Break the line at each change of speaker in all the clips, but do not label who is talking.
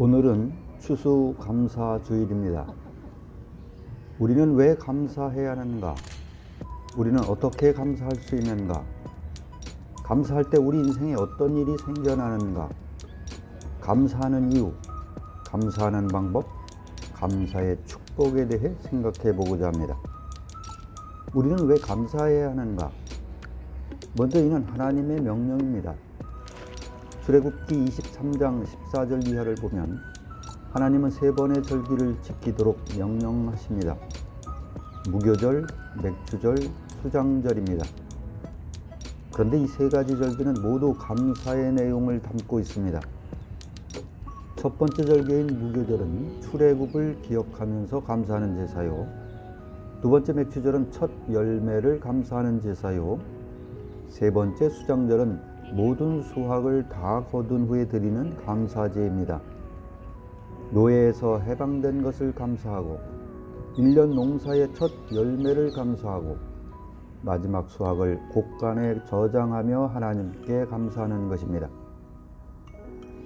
오늘은 추수감사 주일입니다. 우리는 왜 감사해야 하는가? 우리는 어떻게 감사할 수 있는가? 감사할 때 우리 인생에 어떤 일이 생겨나는가? 감사하는 이유, 감사하는 방법, 감사의 축복에 대해 생각해 보고자 합니다. 우리는 왜 감사해야 하는가? 먼저 이는 하나님의 명령입니다. 출애굽기 23장 14절 이하를 보면 하나님은 세 번의 절기를 지키도록 명령하십니다. 무교절, 맥주절, 수장절입니다. 그런데 이 세 가지 절기는 모두 감사의 내용을 담고 있습니다. 첫 번째 절기인 무교절은 출애굽을 기억하면서 감사하는 제사요. 두 번째 맥주절은 첫 열매를 감사하는 제사요. 세 번째 수장절은 모든 수확을 다 거둔 후에 드리는 감사제입니다. 노예에서 해방된 것을 감사하고 1년 농사의 첫 열매를 감사하고 마지막 수확을 곡간에 저장하며 하나님께 감사하는 것입니다.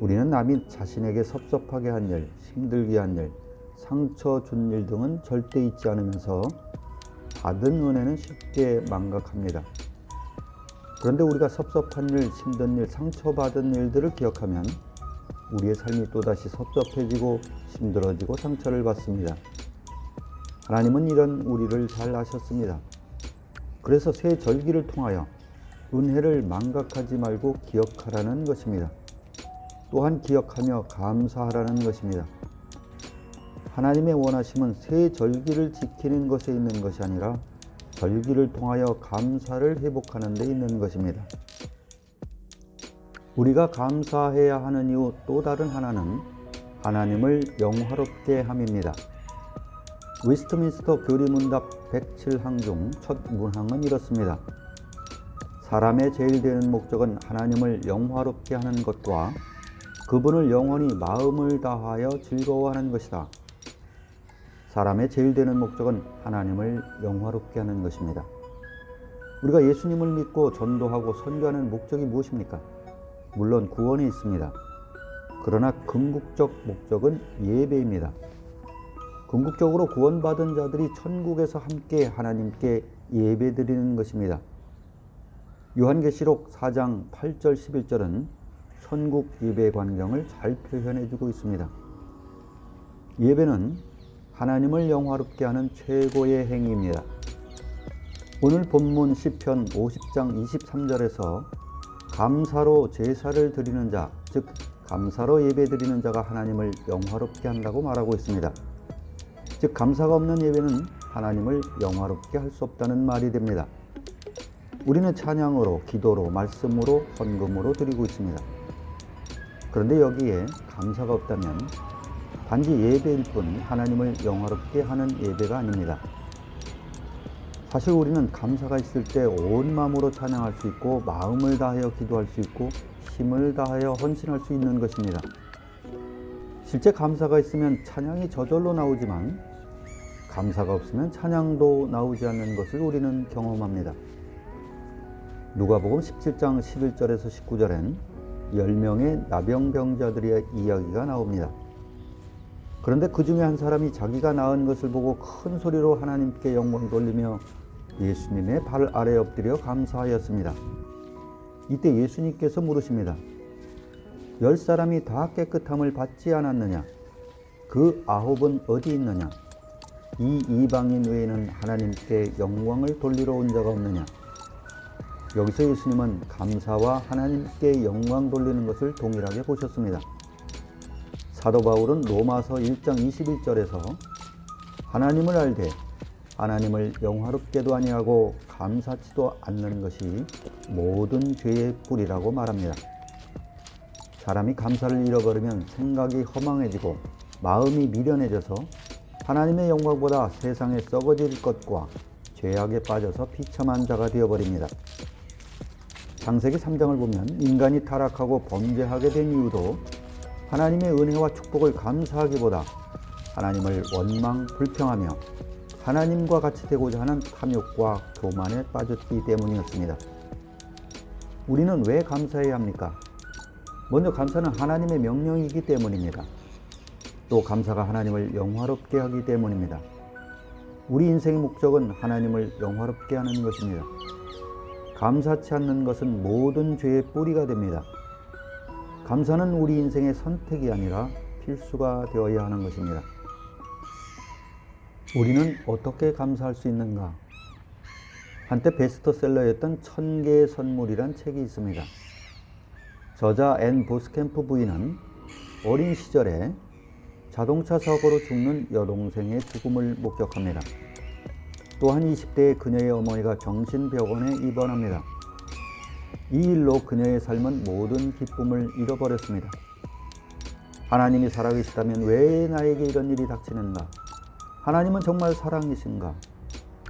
우리는 남이 자신에게 섭섭하게 한 일, 힘들게 한 일, 상처 준 일 등은 절대 잊지 않으면서 받은 은혜는 쉽게 망각합니다. 그런데 우리가 섭섭한 일, 힘든 일, 상처받은 일들을 기억하면 우리의 삶이 또다시 섭섭해지고 힘들어지고 상처를 받습니다. 하나님은 이런 우리를 잘 아셨습니다. 그래서 새 절기를 통하여 은혜를 망각하지 말고 기억하라는 것입니다. 또한 기억하며 감사하라는 것입니다. 하나님의 원하심은 새 절기를 지키는 것에 있는 것이 아니라 절기를 통하여 감사를 회복하는 데 있는 것입니다. 우리가 감사해야 하는 이유 또 다른 하나는 하나님을 영화롭게 함입니다. 웨스트민스터 교리문답 107항 중 첫 문항은 이렇습니다. 사람의 제일 되는 목적은 하나님을 영화롭게 하는 것과 그분을 영원히 마음을 다하여 즐거워하는 것이다. 사람의 제일 되는 목적은 하나님을 영화롭게 하는 것입니다. 우리가 예수님을 믿고 전도하고 선교하는 목적이 무엇입니까? 물론 구원에 있습니다. 그러나 궁극적 목적은 예배입니다. 궁극적으로 구원받은 자들이 천국에서 함께 하나님께 예배드리는 것입니다. 요한계시록 4장 8절 11절은 천국 예배 광경을 잘 표현해 주고 있습니다. 예배는 하나님을 영화롭게 하는 최고의 행위입니다. 오늘 본문 시편 50장 23절에서 감사로 제사를 드리는 자, 즉 감사로 예배드리는 자가 하나님을 영화롭게 한다고 말하고 있습니다. 즉 감사가 없는 예배는 하나님을 영화롭게 할 수 없다는 말이 됩니다. 우리는 찬양으로, 기도로, 말씀으로, 헌금으로 드리고 있습니다. 그런데 여기에 감사가 없다면 단지 예배일 뿐 하나님을 영화롭게 하는 예배가 아닙니다. 사실 우리는 감사가 있을 때 온 마음으로 찬양할 수 있고 마음을 다하여 기도할 수 있고 힘을 다하여 헌신할 수 있는 것입니다. 실제 감사가 있으면 찬양이 저절로 나오지만 감사가 없으면 찬양도 나오지 않는 것을 우리는 경험합니다. 누가복음 17장 11절에서 19절엔 10명의 나병병자들의 이야기가 나옵니다. 그런데 그 중에 한 사람이 자기가 낳은 것을 보고 큰 소리로 하나님께 영광 돌리며 예수님의 발 아래 엎드려 감사하였습니다. 이때 예수님께서 물으십니다. 열 사람이 다 깨끗함을 받지 않았느냐? 그 아홉은 어디 있느냐? 이 이방인 외에는 하나님께 영광을 돌리러 온 자가 없느냐? 여기서 예수님은 감사와 하나님께 영광 돌리는 것을 동일하게 보셨습니다. 사도 바울은 로마서 1장 21절에서 하나님을 알되 하나님을 영화롭게도 아니하고 감사치도 않는 것이 모든 죄의 뿌리라고 말합니다. 사람이 감사를 잃어버리면 생각이 허망해지고 마음이 미련해져서 하나님의 영광보다 세상에 썩어질 것과 죄악에 빠져서 비참한 자가 되어버립니다. 창세기 3장을 보면 인간이 타락하고 범죄하게 된 이유도 하나님의 은혜와 축복을 감사하기보다 하나님을 원망, 불평하며 하나님과 같이 되고자 하는 탐욕과 교만에 빠졌기 때문이었습니다. 우리는 왜 감사해야 합니까? 먼저 감사는 하나님의 명령이기 때문입니다. 또 감사가 하나님을 영화롭게 하기 때문입니다. 우리 인생의 목적은 하나님을 영화롭게 하는 것입니다. 감사치 않는 것은 모든 죄의 뿌리가 됩니다. 감사는 우리 인생의 선택이 아니라 필수가 되어야 하는 것입니다. 우리는 어떻게 감사할 수 있는가? 한때 베스트셀러였던 천 개의 선물이란 책이 있습니다. 저자 앤 보스캠프 부인은 어린 시절에 자동차 사고로 죽는 여동생의 죽음을 목격합니다. 또한 20대의 그녀의 어머니가 정신병원에 입원합니다. 이 일로 그녀의 삶은 모든 기쁨을 잃어버렸습니다. 하나님이 살아계시다면 왜 나에게 이런 일이 닥치는가? 하나님은 정말 사랑이신가?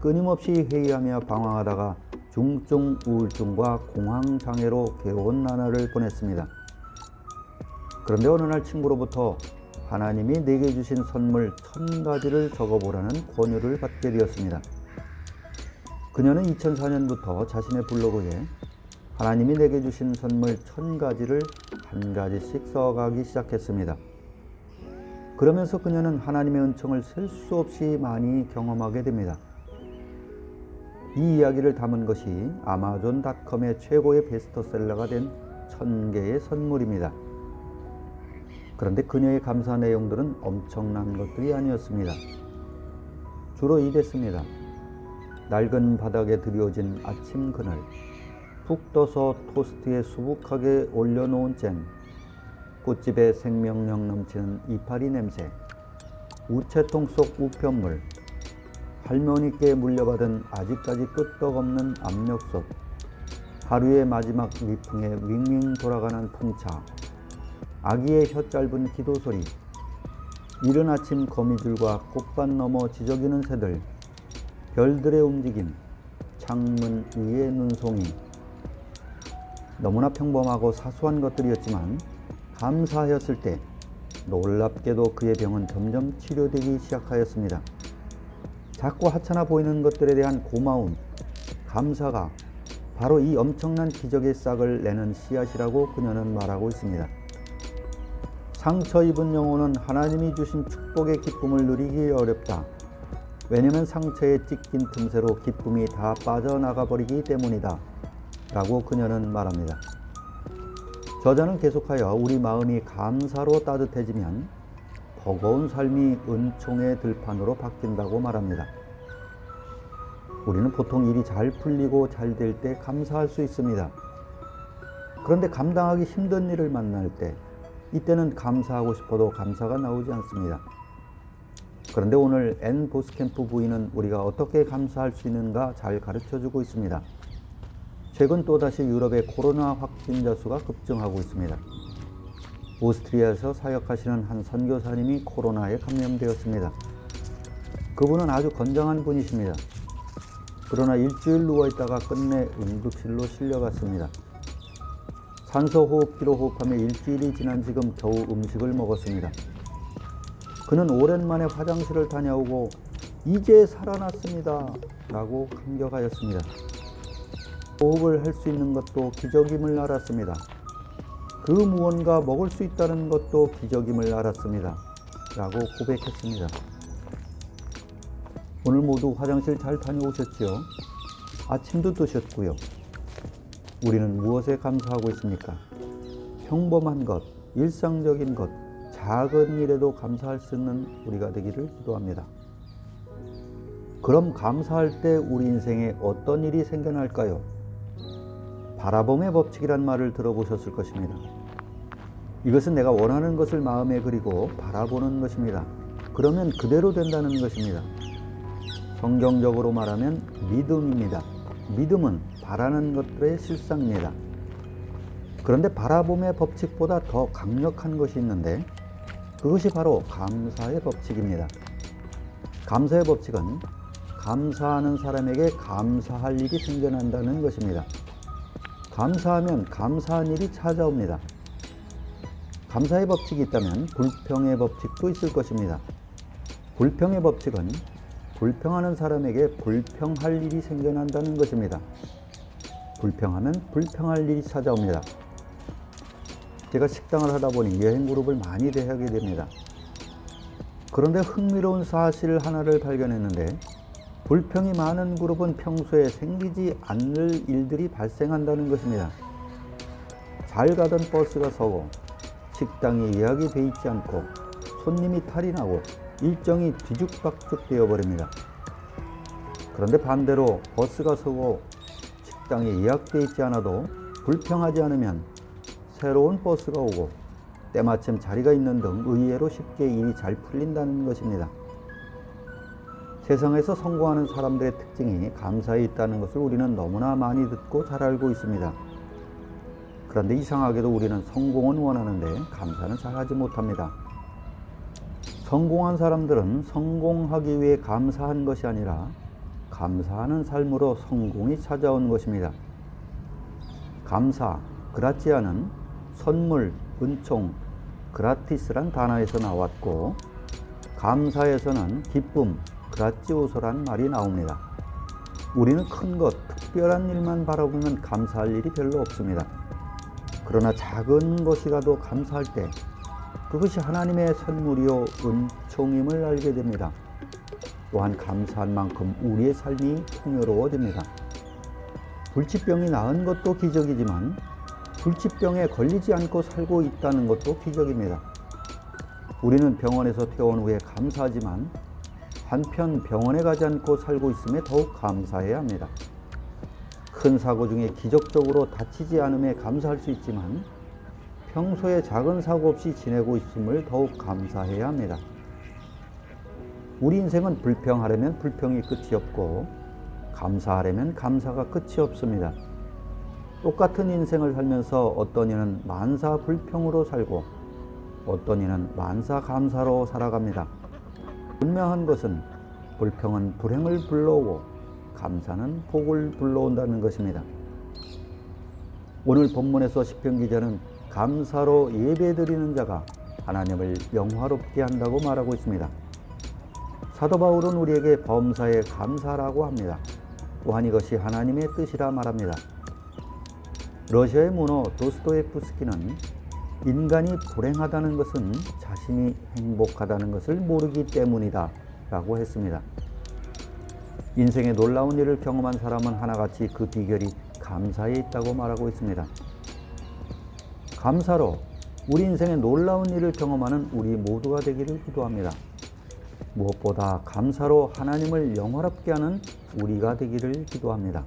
끊임없이 회의하며 방황하다가 중증 우울증과 공황 장애로 괴로운 나날을 보냈습니다. 그런데 어느 날 친구로부터 하나님이 내게 주신 선물 천 가지를 적어보라는 권유를 받게 되었습니다. 그녀는 2004년부터 자신의 블로그에 하나님이 내게 주신 선물 천 가지를 한 가지씩 써가기 시작했습니다. 그러면서 그녀는 하나님의 은총을 셀 수 없이 많이 경험하게 됩니다. 이 이야기를 담은 것이 아마존닷컴의 최고의 베스트셀러가 된 천 개의 선물입니다. 그런데 그녀의 감사 내용들은 엄청난 것들이 아니었습니다. 주로 이랬습니다. 낡은 바닥에 드리워진 아침 그늘, 푹 떠서 토스트에 수북하게 올려놓은 잼, 꽃집에 생명력 넘치는 이파리 냄새, 우체통 속 우편물, 할머니께 물려받은 아직까지 끄떡없는 압력솥, 하루의 마지막 미풍에 윙윙 돌아가는 풍차, 아기의 혀 짧은 기도 소리, 이른 아침 거미줄과 꽃밭 너머 지저귀는 새들, 별들의 움직임, 창문 위의 눈송이. 너무나 평범하고 사소한 것들이었지만 감사하였을 때 놀랍게도 그의 병은 점점 치료되기 시작하였습니다. 작고 하찮아 보이는 것들에 대한 고마움, 감사가 바로 이 엄청난 기적의 싹을 내는 씨앗이라고 그녀는 말하고 있습니다. 상처 입은 영혼은 하나님이 주신 축복의 기쁨을 누리기 어렵다. 왜냐면 상처에 찢긴 틈새로 기쁨이 다 빠져나가 버리기 때문이다. 라고 그녀는 말합니다. 저자는 계속하여 우리 마음이 감사로 따뜻해지면 버거운 삶이 은총의 들판으로 바뀐다고 말합니다. 우리는 보통 일이 잘 풀리고 잘 될 때 감사할 수 있습니다. 그런데 감당하기 힘든 일을 만날 때 이때는 감사하고 싶어도 감사가 나오지 않습니다. 그런데 오늘 앤 보스캠프 부인은 우리가 어떻게 감사할 수 있는가 잘 가르쳐 주고 있습니다. 최근 또다시 유럽의 코로나 확진자 수가 급증하고 있습니다. 오스트리아에서 사역하시는 한 선교사님이 코로나에 감염되었습니다. 그분은 아주 건장한 분이십니다. 그러나 일주일 누워있다가 끝내 응급실로 실려갔습니다. 산소호흡기로 호흡하며 일주일이 지난 지금 겨우 음식을 먹었습니다. 그는 오랜만에 화장실을 다녀오고 이제 살아났습니다. 라고 감격하였습니다. 호흡을 할 수 있는 것도 기적임을 알았습니다. 그 무언가 먹을 수 있다는 것도 기적임을 알았습니다. 라고 고백했습니다. 오늘 모두 화장실 잘 다녀오셨지요? 아침도 드셨고요. 우리는 무엇에 감사하고 있습니까? 평범한 것, 일상적인 것, 작은 일에도 감사할 수 있는 우리가 되기를 기도합니다. 그럼 감사할 때 우리 인생에 어떤 일이 생겨날까요? 바라봄의 법칙이란 말을 들어보셨을 것입니다. 이것은 내가 원하는 것을 마음에 그리고 바라보는 것입니다. 그러면 그대로 된다는 것입니다. 성경적으로 말하면 믿음입니다. 믿음은 바라는 것들의 실상입니다. 그런데 바라봄의 법칙보다 더 강력한 것이 있는데 그것이 바로 감사의 법칙입니다. 감사의 법칙은 감사하는 사람에게 감사할 일이 생겨난다는 것입니다. 감사하면 감사한 일이 찾아옵니다. 감사의 법칙이 있다면 불평의 법칙도 있을 것입니다. 불평의 법칙은 불평하는 사람에게 불평할 일이 생겨난다는 것입니다. 불평하면 불평할 일이 찾아옵니다. 제가 식당을 하다 보니 여행 그룹을 많이 대하게 됩니다. 그런데 흥미로운 사실 하나를 발견했는데 불평이 많은 그룹은 평소에 생기지 않을 일들이 발생한다는 것입니다. 잘 가던 버스가 서고 식당이 예약이 돼 있지 않고 손님이 탈이 나고 일정이 뒤죽박죽 되어 버립니다. 그런데 반대로 버스가 서고 식당이 예약돼 있지 않아도 불평하지 않으면 새로운 버스가 오고 때마침 자리가 있는 등 의외로 쉽게 일이 잘 풀린다는 것입니다. 세상에서 성공하는 사람들의 특징이 감사에 있다는 것을 우리는 너무나 많이 듣고 잘 알고 있습니다. 그런데 이상하게도 우리는 성공은 원하는데 감사는 잘 하지 못합니다. 성공한 사람들은 성공하기 위해 감사한 것이 아니라 감사하는 삶으로 성공이 찾아온 것입니다. 감사, 그라치아는 선물, 은총, 그라티스란 단어에서 나왔고 감사에서는 기쁨, 그라치오소란 말이 나옵니다. 우리는 큰 것, 특별한 일만 바라보면 감사할 일이 별로 없습니다. 그러나 작은 것이라도 감사할 때 그것이 하나님의 선물이요 은총임을 알게 됩니다. 또한 감사한 만큼 우리의 삶이 풍요로워집니다. 불치병이 나은 것도 기적이지만 불치병에 걸리지 않고 살고 있다는 것도 기적입니다. 우리는 병원에서 퇴원 후에 감사하지만 한편 병원에 가지 않고 살고 있음에 더욱 감사해야 합니다. 큰 사고 중에 기적적으로 다치지 않음에 감사할 수 있지만 평소에 작은 사고 없이 지내고 있음을 더욱 감사해야 합니다. 우리 인생은 불평하려면 불평이 끝이 없고 감사하려면 감사가 끝이 없습니다. 똑같은 인생을 살면서 어떤 이는 만사 불평으로 살고 어떤 이는 만사 감사로 살아갑니다. 분명한 것은 불평은 불행을 불러오고 감사는 복을 불러온다는 것입니다. 오늘 본문에서 시편 기자는 감사로 예배드리는 자가 하나님을 영화롭게 한다고 말하고 있습니다. 사도 바울은 우리에게 범사에 감사라고 합니다. 또한 이것이 하나님의 뜻이라 말합니다. 러시아의 문호 도스토예프스키는 인간이 불행하다는 것은 자신이 행복하다는 것을 모르기 때문이다 라고 했습니다. 인생의 놀라운 일을 경험한 사람은 하나같이 그 비결이 감사에 있다고 말하고 있습니다. 감사로 우리 인생의 놀라운 일을 경험하는 우리 모두가 되기를 기도합니다. 무엇보다 감사로 하나님을 영화롭게 하는 우리가 되기를 기도합니다.